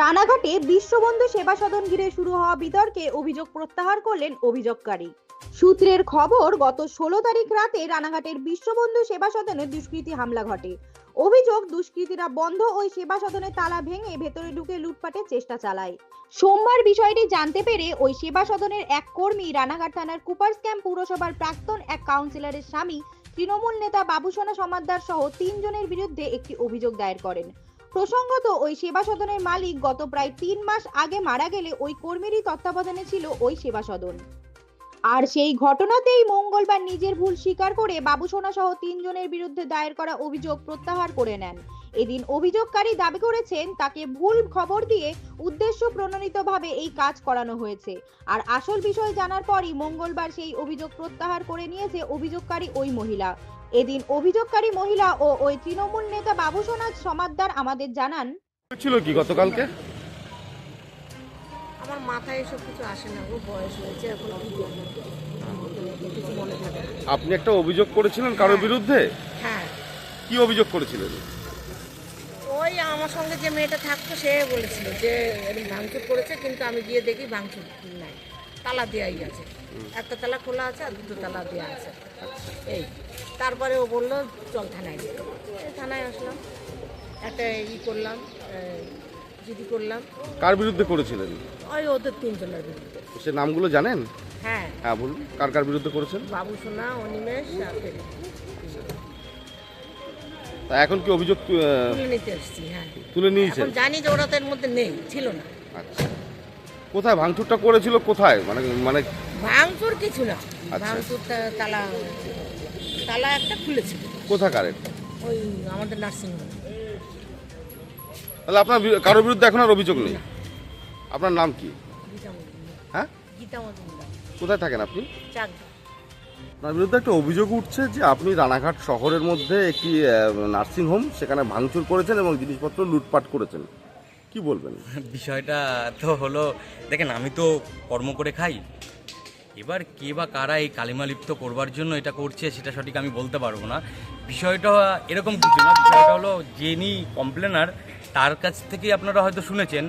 রানাঘাটে বিশ্ববন্ধু সেবা সদন ঘিরে শুরু হওয়া বিতর্কে অভিযোগ প্রত্যাহার করলেন অভিযোগকারী। সূত্রের খবর, গত ষোলো তারিখ রাতে রানাঘাটের বিশ্ববন্ধু সেবা সদনে দুষ্কৃতী হামলা ঘটে। অভিযোগ, দুষ্কৃতীরা বন্ধ ওই সেবা সদনে তালা ভেঙে ভেতরে ঢুকে লুটপাটের চেষ্টা চালায়। সোমবার বিষয়টি জানতে পেরে ওই সেবা সদনের এক কর্মী রানাঘাট থানার কুপার্স ক্যাম্প পুরসভার প্রাক্তন এক কাউন্সিলরের স্বামী, তৃণমূল নেতা বাবুসোনা সমাদ্দার সহ তিনজনের বিরুদ্ধে একটি অভিযোগ দায়ের করেন। প্রসঙ্গত, ওই সেবা সদনের মালিক গত প্রায় তিন মাস আগে মারা গেলে ওই কর্মীরই তত্ত্বাবধানে ছিল ওই সেবা সদন। আর সেই ঘটনাতেই মঙ্গলবার নিজের ভুল স্বীকার করে বাবুসোনা সহ তিনজনের বিরুদ্ধে দায়ের করা অভিযোগ প্রত্যাহার করে নেন। এদিন অভিযোগকারী দাবি করেছেন, তাকে ভুল খবর দিয়ে উদ্দেশ্য প্রণোদিতভাবে এই কাজ করানো হয়েছে। আর আসল বিষয় জানার পরই মঙ্গলবার সেই অভিযোগ প্রত্যাহার করে নিয়েছে অভিযোগকারী ওই মহিলা। এদিন অভিযোগকারী মহিলা ও ওই তৃণমূল নেতা বাবুসোনা সমাদ্দার আমাদের জানান ছিল কি গতকালকে? আমার মাথায় এসব কিছু আসে না ও বয়স হয়েছে এখন কি করব কিছু মনে থাকে না। আপনি একটা অভিযোগ করেছিলেন কারোর বিরুদ্ধে? হ্যাঁ। কি অভিযোগ করেছিলেন? ওই আমার সঙ্গে যে মেয়েটা থাকতো সে বলেছিল যে এরকম ভাঙচুর করেছে কিন্তু আমি গিয়ে দেখি ভাঙচুর নাই। তালা দেওয়াই আছে। একটা তালা খোলা আছে আর দুটো তালা দেওয়া আছে। এই তারপরে ও বলল চল থানায় এই থানায় আসলাম। একটা ই করলাম জিডি করলাম। কার বিরুদ্ধে করেছিলেন? ওই ওদের তিনজনের বিরুদ্ধে। সে নামগুলো জানেন? হ্যাঁ। হ্যাঁ বলুন কার কার বিরুদ্ধে করেছেন? বাবু সোনা অনিমেষ আর ফেরি। তা এখন কি অভিযোগ আহ, তুলে নিতে এসছি হ্যাঁ। তুলে নিয়েছেন? এখন জানি যে ওরা তো এর মধ্যে নেই ছিল না। আচ্ছা। কোথায় ভাঙচুরটা করেছিল কোথায়? মানে মানে ভাঙচুর কিছু না। আচ্ছা। ভাঙচুর তা- তালা তালা একটা খুলেছিল। কোথাকার এটা? ওই আমাদের নার্সিংহোম। তাহলে আপনার কারোর বিরুদ্ধে এখন আর অভিযোগ নেই? আপনার নাম কি? হ্যাঁ? কোথায় থাকেন আপনি? আপনার বিরুদ্ধে একটা অভিযোগ উঠছে যে আপনি রানাঘাট শহরের মধ্যে একটি নার্সিং হোম সেখানে ভাঙচুর করেছেন এবং জিনিসপত্র লুটপাট করেছেন। কি বলবেন? বিষয়টা তো হলো, দেখেন, আমি তো কর্ম করে খাই এবার কে বা কারা এই কালিমা লিপ্ত করবার জন্য এটা করছে সেটা সঠিক আমি বলতে পারব না। বিষয়টা এরকম কিছু না, বিষয়টা হলো যিনি কমপ্লেনার তার কাছ থেকেই আপনারা হয়তো শুনেছেন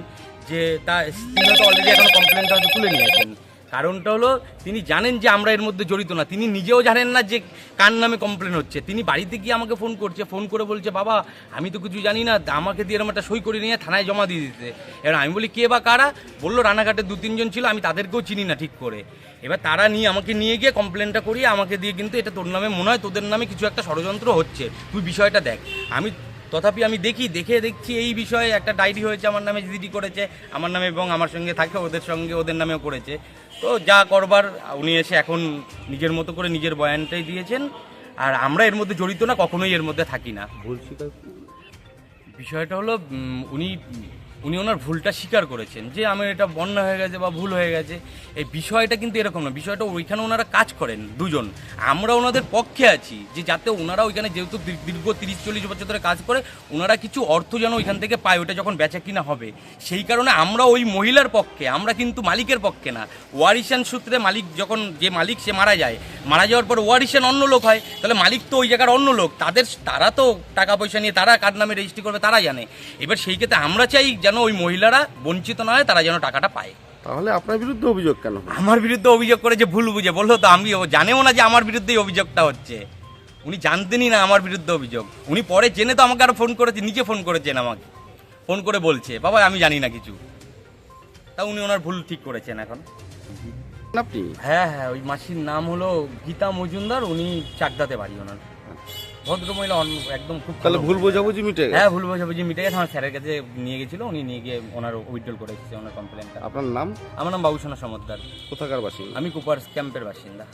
যে তা তিনি হয়তো অলরেডি এখন কমপ্লেনটা হয়তো তুলে নিয়েছেন। কারণটা হলো তিনি জানেন যে আমরা এর মধ্যে জড়িত না। তিনি নিজেও জানেন না যে কার নামে কমপ্লেন হচ্ছে। তিনি বাড়িতে গিয়ে আমাকে ফোন করছে ফোন করে বলছে, বাবা, আমি তো কিছু জানি না, আমাকে দিয়ে এরকম একটা সই করে নিয়ে থানায় জমা দিয়ে দিতে। এবার আমি বলি, কে বা কারা? বলল, রানাঘাটে দু তিনজন ছিল, আমি তাদেরকেও চিনি না ঠিক করে। এবার তারা নিয়ে আমাকে নিয়ে গিয়ে কমপ্লেনটা করিয়ে আমাকে দিয়ে কিন্তু এটা তোর নামে মনে হয় তোদের নামে কিছু একটা ষড়যন্ত্র হচ্ছে। তুই বিষয়টা দেখ। আমি তথাপি আমি দেখি দেখে দেখছি এই বিষয়ে একটা ডায়রি হয়েছে আমার নামে জিডি করেছে আমার নামে এবং আমার সঙ্গে থাকে ওদের সঙ্গে ওদের নামেও করেছে। তো যা করবার উনি এসে এখন নিজের মতো করে নিজের বয়ানটাই দিয়েছেন আর আমরা এর মধ্যে জড়িত না কখনোই এর মধ্যে থাকি না। বিষয়টা হলো উনি উনি ওনার ভুলটা স্বীকার করেছেন যে আমার এটা বন্যা হয়ে গেছে বা ভুল হয়ে গেছে। এই বিষয়টা কিন্তু এরকম না, বিষয়টা ওইখানে ওনারা কাজ করেন দুজন। আমরা ওনাদের পক্ষে আছি যে যাতে ওনারা ওইখানে যেহেতু দীর্ঘ তিরিশ, চল্লিশ বছর ধরে কাজ করে, ওনারা কিছু অর্থ যেন ওইখান থেকে পায় ওটা যখন বেচা কিনা হবে। সেই কারণে আমরা ওই মহিলার পক্ষে, আমরা কিন্তু মালিকের পক্ষে না। ওয়ারিশান সূত্রে মালিক যখন যে মালিক সে মারা যায়, মারা যাওয়ার পর ওয়ারিশান অন্য লোক হয়, তাহলে মালিক তো ওই জায়গার অন্য লোক। তাদের, তারা তো টাকা পয়সা নিয়ে তারা কার নামে রেজিস্ট্রি করবে তারা জানে। এবার সেই ক্ষেত্রে আমরা চাই যেন ওই মহিলারা বঞ্চিত না হয় তারা যেন টাকাটা পায়? তাহলে আপনার বিরুদ্ধে অভিযোগ কেন আমার বিরুদ্ধে অভিযোগ করেছে ভুল বুঝে বলল তো আমি জানেও না যে আমার বিরুদ্ধেই অভিযোগটা হচ্ছে। উনি জানতেনই না আমার বিরুদ্ধে অভিযোগ। উনি পরে জেনে তো আমাকে আরও ফোন করেছে নিজে ফোন করেছেন আমাকে। ফোন করে বলছে বাবা আমি জানি না কিছু। তা উনি ওনার ভুল ঠিক করেছেন এখন। আপনি? হ্যাঁ হ্যাঁ ওই মাসির নাম হলো গীতা মজুমদার উনি চাকদাতে বাড়ি ওনার। ভদ্রমহিলা একদম খুব তাহলে ভালো। ভুল বোঝাবুঝি মিটে হ্যাঁ ভুল বোঝাবুঝি মিটে গেছে। আমার স্যারের কাছে নিয়ে গেছিল উনি নিয়ে গিয়ে ওনার উইথড্রল করে এসেছে ওনার কমপ্লেনটা আপনার নাম? আমার নাম বাবুসোনা সমদ্দার। কোথাকার বাসিন্দা? আমি কুপার ক্যাম্পের বাসিন্দা।